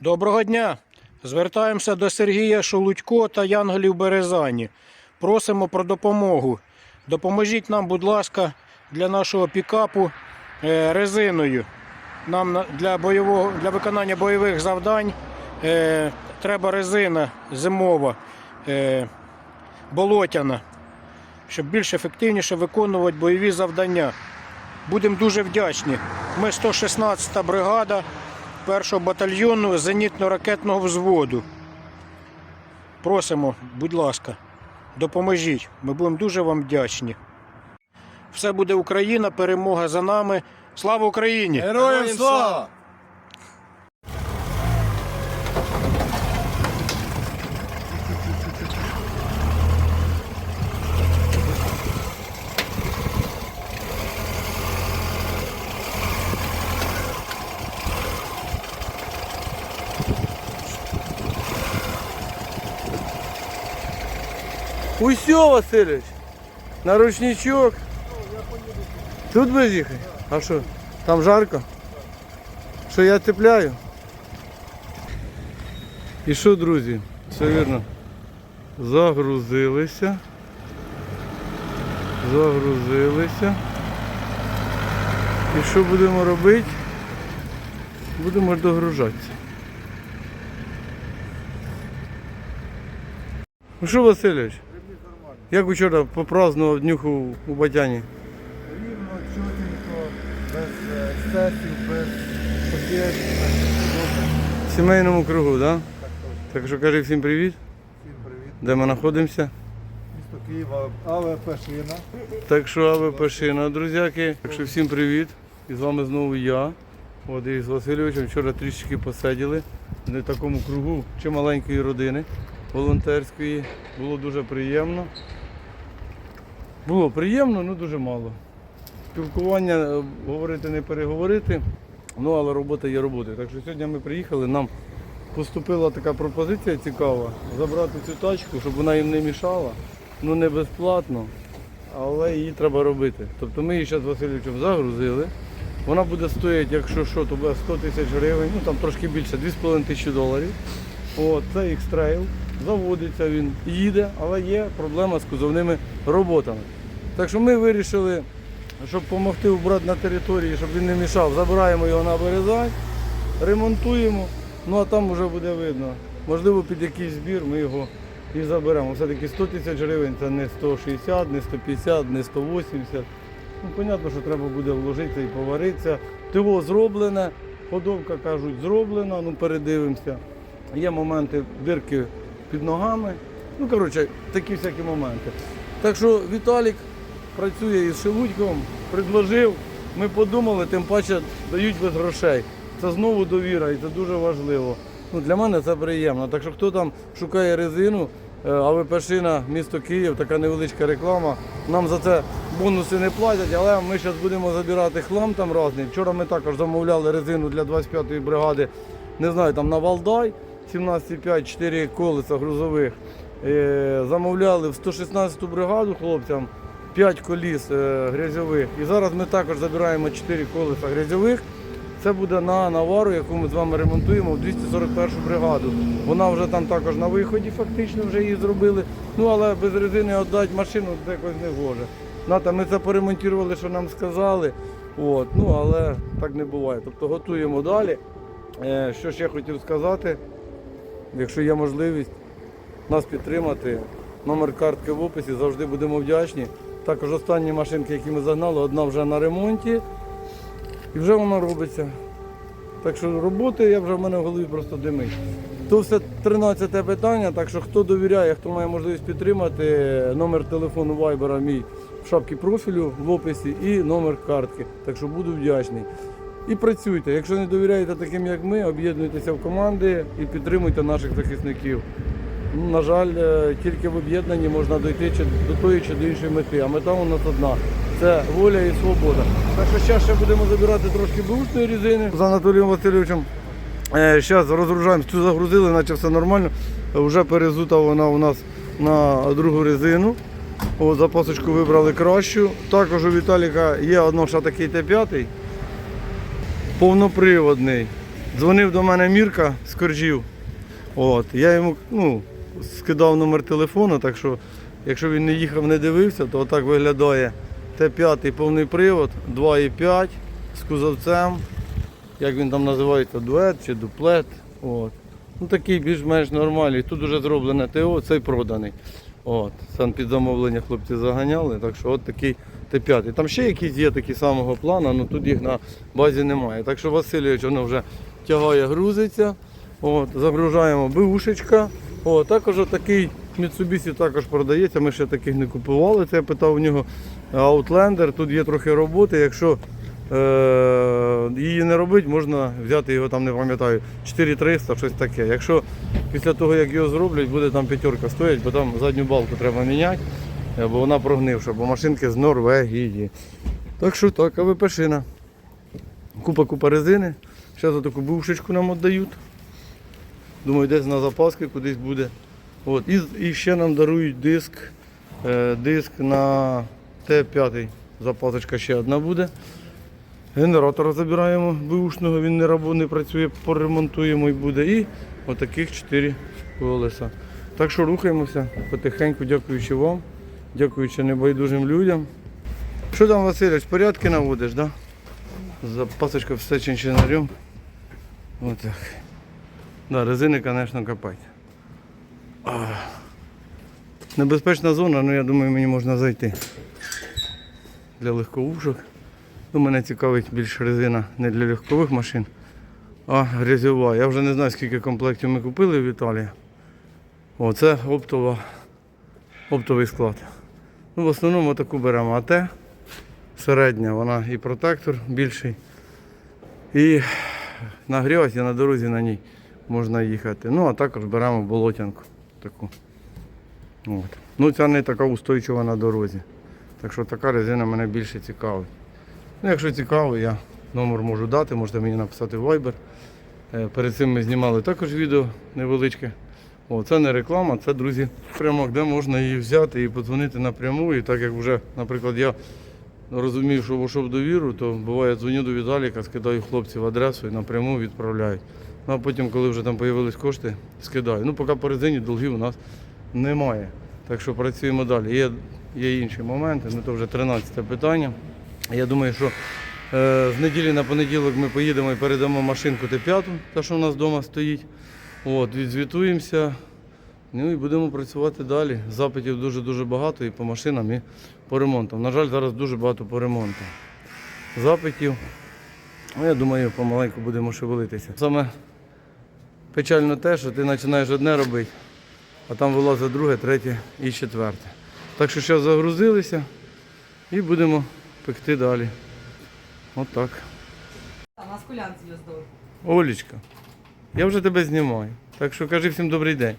Доброго дня! Звертаємося до Сергія Шолудько та Янголів Березані. Просимо про допомогу. Допоможіть нам, будь ласка, для нашого пікапу е, резиною. Нам для, бойового, для виконання бойових завдань е, треба резина зимова, е, болотяна, щоб більш ефективніше виконувати бойові завдання. Будемо дуже вдячні. Ми 116-та бригада першого батальйону зенітно-ракетного взводу. Просимо, будь ласка, допоможіть. Ми будемо дуже вам вдячні. Все буде Україна, перемога за нами. Слава Україні! Героям слава! Усьо, Васильович. На ручничок. Тут будеш їхати? А що? Там жарко? Що я цепляю? І що, друзі? Все вірно. Загрузилися. Загрузилися. І що будемо робити? Будемо догружатися. Ну що, Васильович? Як вчора попразднував днюху у Батяні? Рівно, чотенько, без ексцесів, без потерь. В сімейному кругу, так? Да? Так що кажи всім привіт, Всім привіт. де ми знаходимося. Місто Києва, але Пешина. Так що АВП Шина, друзяки. Так що всім привіт. І з вами знову я. От і з Васильовичем вчора трішки посиділи в такому кругу чималенької родини волонтерської. Було дуже приємно. Було приємно, але дуже мало. Спілкування е, говорити не переговорити, ну але робота є робота. Так що сьогодні ми приїхали, нам поступила така пропозиція цікава забрати цю тачку, щоб вона їм не мішала. Ну не безплатно, але її треба робити. Тобто ми її зараз Васильовичем загрузили. Вона буде стоїти, якщо що, то буде 100 тисяч гривень, ну там трошки більше, 2,5 тисячі доларів. От, це X-Trail. Заводиться він, їде, але є проблема з кузовними роботами. Так що ми вирішили, щоб допомогти убрати на території, щоб він не мішав, забираємо його на Березань, ремонтуємо, ну а там вже буде видно. Можливо, під якийсь збір ми його і заберемо. Все-таки 100 тисяч гривень це не 160, не 150, не 180. Ну, понятно, що треба буде вложитися і поваритися. ТО зроблене, ходовка кажуть, зроблена, ну передивимося. Є моменти дирки під ногами. Ну, коротше, такі всякі моменти. Так що Віталік працює із Шелудьком, предложив, ми подумали, тим паче дають без грошей. Це знову довіра і це дуже важливо. Ну, для мене це приємно. Так що хто там шукає резину, е, АВП Шина, місто Київ, така невеличка реклама. Нам за це бонуси не платять, але ми зараз будемо забирати хлам там різний. Вчора ми також замовляли резину для 25-ї бригади, не знаю, там на Валдай 17,5, 4 колеса грузових. Е, Замовляли в 116-ту бригаду хлопцям 5 коліс е, грязьових. І зараз ми також забираємо 4 колеса грязьових. Це буде на навару, яку ми з вами ремонтуємо в 241 бригаду. Вона вже там також на виході, фактично вже її зробили. Ну але без резини віддати машину якось не гоже. Ната, ми це поремонтували, що нам сказали. От, ну але так не буває. Тобто готуємо далі. Е, що ще хотів сказати, якщо є можливість нас підтримати, номер картки в описі, завжди будемо вдячні. Також останні машинки, які ми загнали, одна вже на ремонті. І вже воно робиться. Так що роботи, я вже в мене в голові просто димить. То все 13 питання, так що хто довіряє, хто має можливість підтримати, номер телефону Viber мій в шапці профілю в описі і номер картки. Так що буду вдячний. І працюйте. Якщо не довіряєте таким, як ми, об'єднуйтеся в команди і підтримуйте наших захисників. На жаль, е, тільки в об'єднанні можна дойти чи до тої чи до іншої мети. А мета у нас одна це воля і свобода. Так що зараз ще будемо забирати трошки бушної різини з Анатолієм Васильовичем. Зараз розгружаємо, цю загрузили, наче все нормально. Вже перезута вона у нас на другу резину. О, запасочку вибрали кращу. Також у Віталіка є одно ще такий Т5, повноприводний. Дзвонив до мене Мірка з Коржів. От, я йому ну, скидав номер телефону, так що якщо він не їхав, не дивився, то отак виглядає Т5 повний привод, 2,5 з кузовцем. Як він там називається, дует чи дуплет. От. Ну такий більш-менш нормальний. Тут вже зроблене ТО, цей проданий. От. Сам під замовлення хлопці заганяли, так що от такий Т5. Там ще якісь є такі самого плану, але тут їх на базі немає. Так що Васильович воно вже тягає, грузиться. От, загружаємо бушечка. От, також такий Mitsubishi також продається. Ми ще таких не купували. Це я питав у нього Outlander. Тут є трохи роботи. Якщо е- її не робити, можна взяти його там, не пам'ятаю, 4300, щось таке. Якщо після того, як його зроблять, буде там п'ятерка стоїть, бо там задню балку треба міняти, бо вона прогнивша, бо машинки з Норвегії. Так що так, а пешина. Купа-купа резини. Зараз таку бушечку нам віддають. Думаю, десь на запаски кудись буде. От. І, і ще нам дарують диск. Е, диск на Т5. Запасочка ще одна буде. Генератор забираємо бушного, він не, рабо- не працює, поремонтуємо і буде. І отаких 4 колеса. Так що рухаємося потихеньку, дякуючи вам, дякуючи небайдужим людям. Що там, Васильович, порядки наводиш, так? Да? Запасочка все чинчинарем. Вот так. Да, резини, звісно, копати. Небезпечна зона, але я думаю, мені можна зайти. Для легковушок. Ну, мене цікавить більш резина не для легкових машин, а грязьова. Я вже не знаю, скільки комплектів ми купили в Італії. О, це оптова, оптовий склад. Ну, в основному таку беремо АТ. Середня, вона і протектор більший. І на грязі, на дорозі на ній можна їхати. Ну, а також беремо болотянку таку. От. Ну, ця не така устойчива на дорозі. Так що така резина мене більше цікавить. Ну, якщо цікаво, я номер можу дати, можете мені написати в Viber. Е, Перед цим ми знімали також відео невеличке. О, це не реклама, це, друзі, прямо де можна її взяти і подзвонити напряму. І так як вже, наприклад, я розумію, що вийшов довіру, то буває дзвоню до Віталіка, скидаю хлопців адресу і напряму відправляють. Ну а потім, коли вже там з'явились кошти, скидаю. Ну, поки по резині долгів у нас немає. Так що працюємо далі. Є, є інші моменти, ну то вже 13 питання. Я думаю, що е, з неділі на понеділок ми поїдемо і передамо машинку Т5, та що у нас вдома стоїть. От, відзвітуємося. Ну і будемо працювати далі. Запитів дуже-дуже багато і по машинам, і по ремонтам. На жаль, зараз дуже багато по ремонту. Запитів. Ну, я думаю, помаленьку будемо шевелитися. Саме печально те, що ти починаєш одне робити, а там вилазить друге, третє і четверте. Так що зараз загрузилися і будемо пекти далі. От так. А на скулянці зв'яздою. Олічка, я вже тебе знімаю. Так що кажи всім добрий день.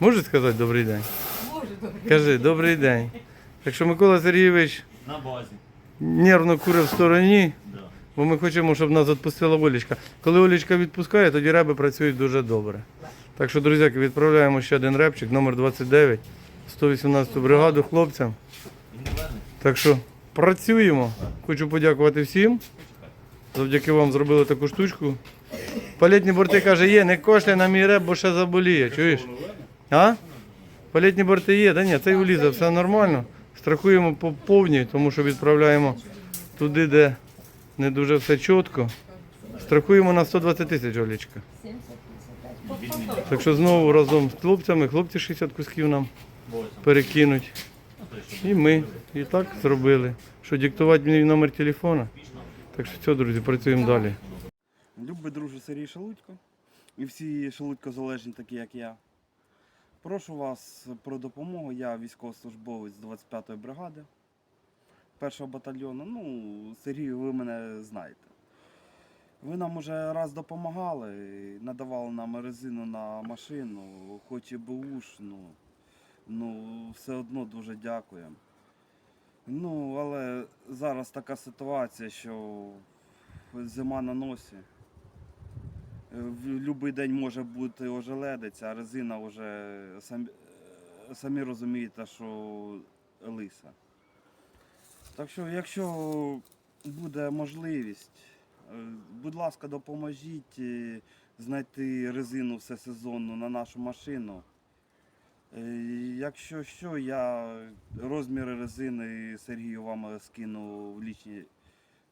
Можеш сказати добрий день? Боже, добре. Кажи, добрий день. Так що Микола Сергійович На базі. нервно курить в стороні, Да. бо ми хочемо, щоб нас відпустила Олічка. Коли Олічка відпускає, тоді реби працюють дуже добре. Так що, друзяки, відправляємо ще один репчик, номер 29, 118 бригаду хлопцям. Так що працюємо. Хочу подякувати всім. Завдяки вам зробили таку штучку. Палітні борти каже, є, не кошляй на мій реп, бо ще заболіє. Чуєш? А? Палітні борти є, да ні, цей улізе, все нормально. Страхуємо по повній, тому що відправляємо туди, де не дуже все чітко. Страхуємо на 120 тисяч, Олічка. Так що знову разом з хлопцями, хлопці 60 кусків нам перекинуть. І ми і так зробили. Що диктувати мені номер телефона. Так що все, друзі, працюємо далі. Любий друже Сергій Шелудько і всі Шелудько залежні, такі як я. Прошу вас про допомогу. Я військовослужбовець 25-ї бригади першого батальйону. Ну, Сергію, ви мене знаєте. Ви нам уже раз допомагали, надавали нам резину на машину, хоч і бауш, ну, ну все одно дуже дякуємо. Ну, але зараз така ситуація, що зима на носі. Е, В будь-який день може бути ожеледиця, а резина вже самі, е, самі розумієте, що лиса. Так що, якщо буде можливість, Будь ласка, допоможіть е, знайти резину всесезонну на нашу машину. Е, Якщо що, я розміри резини Сергію вам скину в лічні,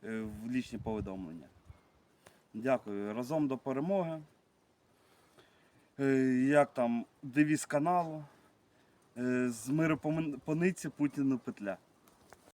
е, в лічні повідомлення. Дякую. Разом до перемоги. Е, Як там девіз каналу? Е, З миропониці Путіну петля.